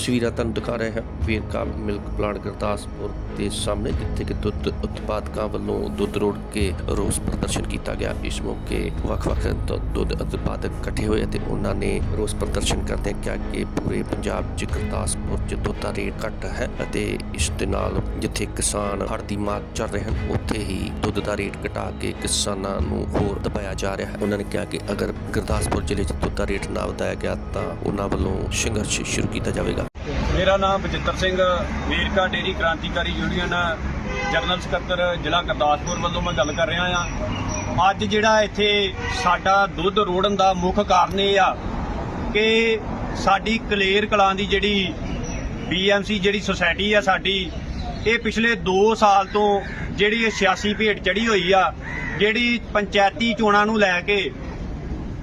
ਤਸਵੀਰਾਂ ਤੁਹਾਨੂੰ ਦਿਖਾ ਰਹੇ ਹਾਂ। ਵੇਰਕਾ ਮਿਲਕ ਪਲਾਂਟ ਗੁਰਦਾਸਪੁਰ ਦੇ ਸਾਹਮਣੇ, ਜਿੱਥੇ ਕਿ ਦੁੱਧ ਉਤਪਾਦਕਾਂ ਵੱਲੋਂ ਦੁੱਧ ਰੋੜ ਕੇ ਰੋਸ ਪ੍ਰਦਰਸ਼ਨ ਕੀਤਾ ਗਿਆ। ਇਸ ਮੌਕੇ ਵੱਖ-ਵੱਖ ਦੁੱਧ ਉਤਪਾਦਕ ਇਕੱਠੇ ਹੋਏ ਅਤੇ ਉਹਨਾਂ ਨੇ ਰੋਸ ਪ੍ਰਦਰਸ਼ਨ ਕਰਦੇ ਕਿਹਾ ਕਿ ਪੂਰੇ ਪੰਜਾਬ 'ਚ ਗੁਰਦਾਸਪੁਰ 'ਚ ਦੁੱਧ ਦਾ ਰੇਟ ਘੱਟ ਹੈ ਅਤੇ ਇਸ ਦੇ ਨਾਲ ਜਿੱਥੇ ਕਿਸਾਨ ਹੜ੍ਹ ਦੀ ਮਾਰ ਚੱਲ ਰਹੇ ਹਨ, ਉੱਥੇ ਹੀ ਦੁੱਧ ਦਾ ਰੇਟ ਘਟਾ ਕੇ ਕਿਸਾਨਾਂ ਨੂੰ ਹੋਰ ਦਬਾਇਆ ਜਾ ਰਿਹਾ ਹੈ। ਉਹਨਾਂ ਨੇ ਕਿਹਾ ਕਿ ਅਗਰ ਗੁਰਦਾਸਪੁਰ ਜ਼ਿਲ੍ਹੇ 'ਚ ਦੁੱਧ ਦਾ ਰੇਟ ਨਾ ਵਧਾਇਆ ਗਿਆ ਤਾਂ ਉਹਨਾਂ ਵੱਲੋਂ ਸੰਘਰਸ਼ ਸ਼ੁਰੂ ਕੀਤਾ ਜਾਵੇਗਾ। ਮੇਰਾ ਨਾਮ ਬਜਿੰਦਰ ਸਿੰਘ ਵੇਰਕਾ ਡੇਰੀ ਕ੍ਰਾਂਤੀਕਾਰੀ ਯੂਨੀਅਨ ਜਨਰਲ ਸਕੱਤਰ ਜ਼ਿਲ੍ਹਾ ਗੁਰਦਾਸਪੁਰ ਵੱਲੋਂ ਮੈਂ ਗੱਲ ਕਰ ਰਿਹਾ ਆ। ਅੱਜ ਜਿਹੜਾ ਇੱਥੇ ਸਾਡਾ ਦੁੱਧ ਰੋੜਨ ਦਾ ਮੁੱਖ ਕਾਰਨ ਇਹ ਆ ਕਿ ਸਾਡੀ ਕਲੇਰ ਕਲਾਂ ਦੀ ਜਿਹੜੀ ਬੀਐਮਸੀ ਜਿਹੜੀ ਸੁਸਾਇਟੀ ਆ ਸਾਡੀ, ਇਹ ਪਿਛਲੇ 2 ਸਾਲ ਤੋਂ ਜਿਹੜੀ ਇਹ ਸਿਆਸੀ ਭੇਟ ਚੜੀ ਹੋਈ ਆ, ਜਿਹੜੀ ਪੰਚਾਇਤੀ ਚੋਣਾਂ ਨੂੰ ਲੈ ਕੇ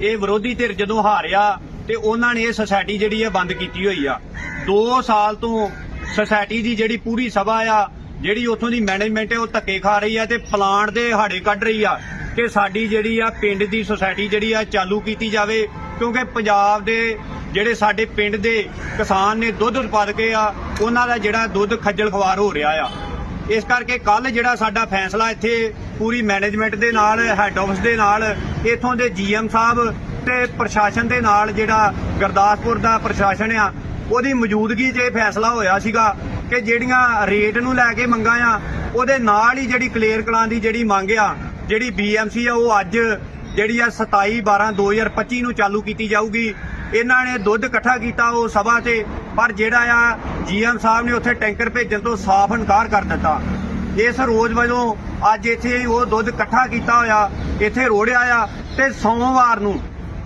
ਇਹ ਵਿਰੋਧੀ ਧਿਰ ਜਦੋਂ ਹਾਰਿਆ ਤੇ ਉਹਨਾਂ ਨੇ ਇਹ ਸੁਸਾਇਟੀ ਜਿਹੜੀ ਹੈ ਬੰਦ ਕੀਤੀ ਹੋਈ ਆ। 2 ਸਾਲ ਤੋਂ ਸੁਸਾਇਟੀ ਦੀ ਜਿਹੜੀ ਪੂਰੀ ਸਭਾ ਆ, ਜਿਹੜੀ ਉੱਥੋਂ ਦੀ ਮੈਨੇਜਮੈਂਟ ਹੈ ਉਹ ਧੱਕੇ ਖਾ ਰਹੀ ਆ ਤੇ ਪਲਾਂਟ ਦੇ ਹਾੜੇ ਕੱਢ ਰਹੀ ਆ ਕਿ ਸਾਡੀ ਜਿਹੜੀ ਆ ਪਿੰਡ ਦੀ ਸੁਸਾਇਟੀ ਜਿਹੜੀ ਆ ਚਾਲੂ ਕੀਤੀ ਜਾਵੇ। ਕਿਉਂਕਿ ਪੰਜਾਬ ਦੇ ਜਿਹੜੇ ਸਾਡੇ ਪਿੰਡ ਦੇ ਕਿਸਾਨ ਨੇ ਦੁੱਧ ਉਤਪਾਦ ਕੇ ਆ, ਉਹਨਾਂ ਦਾ ਜਿਹੜਾ ਦੁੱਧ ਖੱਜਲ ਖਵਾਰ ਹੋ ਰਿਹਾ ਆ। ਇਸ ਕਰਕੇ ਕੱਲ ਜਿਹੜਾ ਸਾਡਾ ਫੈਸਲਾ ਇੱਥੇ ਪੂਰੀ ਮੈਨੇਜਮੈਂਟ ਦੇ ਨਾਲ ਹੈੱਡ ਆਫਿਸ ਦੇ ਨਾਲ, ਇਥੋਂ ਦੇ ਜੀਐਮ ਸਾਹਿਬ ਤੇ ਪ੍ਰਸ਼ਾਸਨ ਦੇ ਨਾਲ ਜਿਹੜਾ ਗੁਰਦਾਸਪੁਰ ਦਾ ਪ੍ਰਸ਼ਾਸਨ ਆ, ਉਹਦੀ ਮੌਜੂਦਗੀ 'ਚ ਇਹ ਫੈਸਲਾ ਹੋਇਆ ਸੀਗਾ ਕਿ ਜਿਹੜੀਆਂ ਰੇਟ ਨੂੰ ਲੈ ਕੇ ਮੰਗਾਂ ਆ, ਉਹਦੇ ਨਾਲ ਹੀ ਜਿਹੜੀ ਕਲੀਅਰ ਕਲਾਂ ਦੀ ਜਿਹੜੀ ਮੰਗ ਆ, ਜਿਹੜੀ ਬੀਐਮਸੀ ਆ, ਉਹ ਅੱਜ ਜਿਹੜੀ ਆ 27 12 2025 ਨੂੰ ਚਾਲੂ ਕੀਤੀ ਜਾਊਗੀ। ਇਹਨਾਂ ਨੇ ਦੁੱਧ ਇਕੱਠਾ ਕੀਤਾ ਉਹ ਸਭਾ ਤੇ ਪਰ ਜਿਹੜਾ ਆ ਜੀਐਮ ਸਾਹਿਬ ਨੇ ਉੱਥੇ ਟੈਂਕਰ ਭੇਜਣ ਤੋਂ ਸਾਫ਼ ਇਨਕਾਰ ਕਰ ਦਿੱਤਾ। ਇਸ ਰੋਜ਼ ਵਜੋਂ ਅੱਜ ਇੱਥੇ ਉਹ ਦੁੱਧ ਇਕੱਠਾ ਕੀਤਾ ਹੋਇਆ, ਇੱਥੇ ਰੋੜਿਆ ਆ ਤੇ ਸੋਮਵਾਰ ਨੂੰ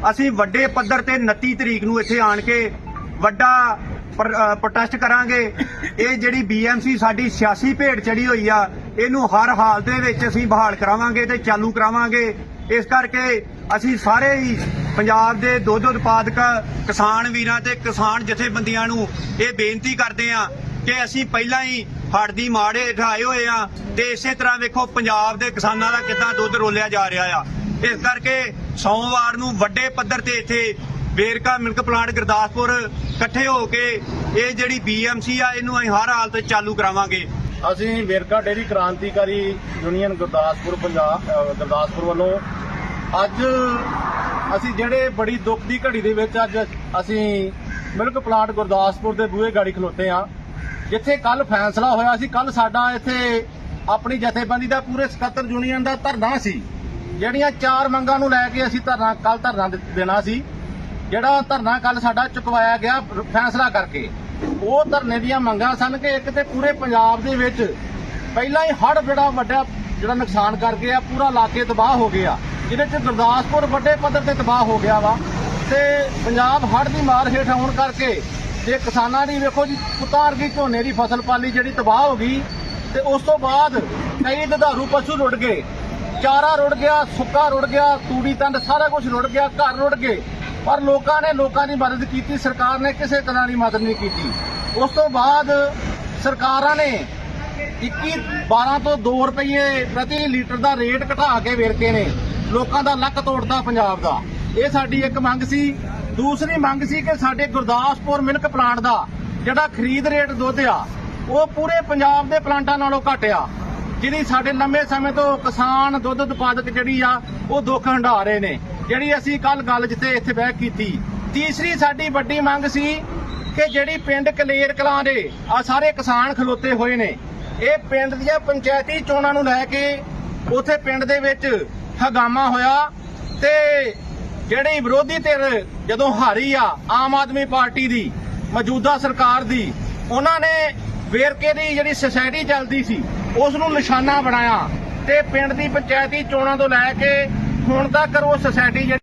ਅਸੀਂ ਵੱਡੇ ਪੱਧਰ ਤੇ 29 ਤਰੀਕ ਨੂੰ ਇੱਥੇ ਆਣ ਕੇ ਵੱਡਾ ਪ੍ਰ- ਪ੍ਰੋਟੈਸਟ ਕਰਾਂਗੇ। ਇਹ ਜਿਹੜੀ ਬੀਐਮਸੀ ਸਾਡੀ ਸਿਆਸੀ ਭੇਡ ਚੜੀ ਹੋਈ ਆ, ਇਹਨੂੰ ਹਰ ਹਾਲ ਦੇ ਵਿੱਚ ਅਸੀਂ ਬਹਾਲ ਕਰਾਵਾਂਗੇ ਤੇ ਚਾਲੂ ਕਰਾਵਾਂਗੇ। ਇਸ ਕਰਕੇ ਅਸੀਂ ਸਾਰੇ ਹੀ ਪੰਜਾਬ ਦੇ ਦੁੱਧ ਉਤਪਾਦਕ, ਕਿਸਾਨ ਵੀਰਾਂ ਤੇ ਕਿਸਾਨ ਜਥੇਬੰਦੀਆਂ ਨੂੰ ਇਹ ਬੇਨਤੀ ਕਰਦੇ ਆ ਕਿ ਅਸੀਂ ਪਹਿਲਾਂ ਹੀ ਹੜ੍ਹ ਦੀ ਮਾੜੇ ਉਠਾਏ ਹੋਏ ਆ ਤੇ ਇਸੇ ਤਰ੍ਹਾਂ ਵੇਖੋ ਪੰਜਾਬ ਦੇ ਕਿਸਾਨਾਂ ਦਾ ਕਿੱਦਾਂ ਦੁੱਧ ਰੋਲਿਆ ਜਾ ਰਿਹਾ ਆ। ਇਸ ਕਰਕੇ ਸੋਮਵਾਰ ਨੂੰ ਵੱਡੇ ਪੱਧਰ ਤੇ ਇੱਥੇ ਵੇਰਕਾ ਮਿਲਕ ਪਲਾਂਟ ਗੁਰਦਾਸਪੁਰ ਇਕੱਠੇ ਹੋ ਕੇ ਇਹ ਜਿਹੜੀ ਬੀਐਮਸੀ ਆ, ਇਹਨੂੰ ਅਸੀਂ ਹਰ ਹਾਲਤ 'ਚ ਚਾਲੂ ਕਰਾਵਾਂਗੇ। ਅਸੀਂ ਵੇਰਕਾ ਡੇਰੀ ਕ੍ਰਾਂਤੀਕਾਰੀ ਯੂਨੀਅਨ ਗੁਰਦਾਸਪੁਰ ਪੰਜਾਬ ਗੁਰਦਾਸਪੁਰ ਵੱਲੋਂ ਅੱਜ ਅਸੀਂ ਜਿਹੜੇ ਬੜੀ ਦੁੱਖ ਦੀ ਘੜੀ ਦੇ ਵਿੱਚ ਅੱਜ ਅਸੀਂ ਮਿਲਕ ਪਲਾਂਟ ਗੁਰਦਾਸਪੁਰ ਦੇ ਬੂਹੇ ਗਾੜੀ ਖਲੋਤੇ ਆ ਜਿੱਥੇ ਕੱਲ ਫੈਸਲਾ ਹੋਇਆ ਸੀ ਕੱਲ ਸਾਡਾ ਇੱਥੇ ਆਪਣੀ ਜਥੇਬੰਦੀ ਦਾ ਪੂਰੇ ਸਕੱਤਰ ਯੂਨੀਅਨ ਦਾ ਧਰਨਾ ਸੀ। ਜਿਹੜੀਆਂ ਚਾਰ ਮੰਗਾਂ ਨੂੰ ਲੈ ਕੇ ਅਸੀਂ ਧਰਨਾ ਕੱਲ ਧਰਨਾ ਦੇਣਾ ਸੀ, ਜਿਹੜਾ ਧਰਨਾ ਕੱਲ ਸਾਡਾ ਚੁਕਵਾਇਆ ਗਿਆ ਫੈਸਲਾ ਕਰਕੇ, ਉਹ ਧਰਨੇ ਦੀਆਂ ਮੰਗਾਂ ਸਨ ਕਿ ਇੱਕ ਤੇ ਪੂਰੇ ਪੰਜਾਬ ਦੇ ਵਿੱਚ ਪਹਿਲਾਂ ਹੀ ਹੜ੍ਹ ਬੜਾ ਵੱਡਾ ਜਿਹੜਾ ਨੁਕਸਾਨ ਕਰ ਗਿਆ, ਪੂਰਾ ਇਲਾਕੇ ਤਬਾਹ ਹੋ ਗਿਆ, ਜਿਹਦੇ ਚ ਗੁਰਦਾਸਪੁਰ ਵੱਡੇ ਪੱਧਰ ਤੇ ਤਬਾਹ ਹੋ ਗਿਆ ਵਾ, ਤੇ ਪੰਜਾਬ ਹੜ੍ਹ ਦੀ ਮਾਰ ਹੇਠ ਆਉਣ ਕਰਕੇ ਤੇ ਕਿਸਾਨਾਂ ਦੀ ਵੇਖੋ ਜੀ ਉਤਾਰ ਗਈ, ਝੋਨੇ ਦੀ ਫਸਲ ਪਾਲੀ ਜਿਹੜੀ ਤਬਾਹ ਹੋ ਗਈ, ਤੇ ਉਸ ਤੋਂ ਬਾਅਦ ਕਈ ਦੁਧਾਰੂ ਪਸ਼ੂ ਰੁੜ ਗਏ ਚਾਰਾ ਰੁੜ ਗਿਆ, ਸੁੱਕਾ ਰੁੜ ਗਿਆ, ਤੂੜੀ ਤੰਦ ਸਾਰਾ ਕੁਝ ਰੁੜ ਗਿਆ, ਘਰ ਰੁੜ ਗਏ। ਪਰ ਲੋਕਾਂ ਨੇ ਲੋਕਾਂ ਦੀ ਮਦਦ ਕੀਤੀ, ਸਰਕਾਰ ਨੇ ਕਿਸੇ ਤਰ੍ਹਾਂ ਦੀ ਮਦਦ ਨਹੀਂ ਕੀਤੀ। ਉਸ ਤੋਂ ਬਾਅਦ ਸਰਕਾਰਾਂ ਨੇ 21 12 ਤੋਂ 2 ਰੁਪਏ ਪ੍ਰਤੀ ਲੀਟਰ ਦਾ ਰੇਟ ਘਟਾ ਕੇ ਵੇਰਕੇ ਨੇ, ਲੋਕਾਂ ਦਾ ਲੱਕ ਤੋੜਦਾ ਪੰਜਾਬ ਦਾ। ਇਹ ਸਾਡੀ ਇੱਕ ਮੰਗ ਸੀ। ਦੂਸਰੀ ਮੰਗ ਸੀ ਕਿ ਸਾਡੇ ਗੁਰਦਾਸਪੁਰ ਮਿਲਕ ਪਲਾਂਟ ਦਾ ਜਿਹੜਾ ਖਰੀਦ ਰੇਟ ਦੁੱਧ ਆ, ਉਹ ਪੂਰੇ ਪੰਜਾਬ ਦੇ ਪਲਾਂਟਾਂ ਨਾਲੋਂ ਘੱਟ ਆ। ਜਿਹੜੀ ਸਾਡੇ ਲੰਮੇ ਸਮੇਂ ਤੋਂ ਕਿਸਾਨ ਦੁੱਧ ਉਤਪਾਦਕ ਜਿਹੜੀ ਆ, ਉਹ ਦੁੱਖ ਹੰਢਾ ਰਹੇ ਨੇ। ਜਿਹੜੀ ਅਸੀਂ ਕੱਲ ਗੱਲ ਜਿੱਥੇ ਇੱਥੇ ਬਹਿ ਕੀਤੀ। ਤੀਸਰੀ ਸਾਡੀ ਵੱਡੀ ਮੰਗ ਸੀ ਕਿ ਜਿਹੜੀ ਪਿੰਡ ਕਲੇਰ ਕਲਾਂ ਦੇ ਆ ਸਾਰੇ ਕਿਸਾਨ ਖਲੋਤੇ ਹੋਏ ਨੇ। ਇਹ ਪਿੰਡ ਦੀਆਂ ਪੰਚਾਇਤੀ ਚੋਣਾਂ ਨੂੰ ਲੈ ਕੇ ਉਥੇ ਪਿੰਡ ਦੇ ਵਿੱਚ ਹਗਾਮਾ ਹੋਇਆ ਤੇ ਜਿਹੜੀ ਵਿਰੋਧੀ ਧਿਰ ਜਦੋਂ ਹਾਰੀ ਆ, ਆਮ ਆਦਮੀ ਪਾਰਟੀ ਦੀ, ਮੌਜੂਦਾ ਸਰਕਾਰ ਦੀ, ਉਹਨਾਂ ਨੇ ਵੇਰਕੇ ਦੀ ਜਿਹੜੀ ਸੁਸਾਇਟੀ ਚੱਲਦੀ ਸੀ ਉਸ ਨੂੰ ਨਿਸ਼ਾਨਾ ਬਣਾਇਆ ਤੇ ਪਿੰਡ ਦੀ ਪੰਚਾਇਤੀ ਚੋਣਾਂ ਤੋਂ ਲੈ ਕੇ ਹੁਣ ਤੱਕ ਉਹ ਸੁਸਾਇਟੀ ਜਿਹੜੀ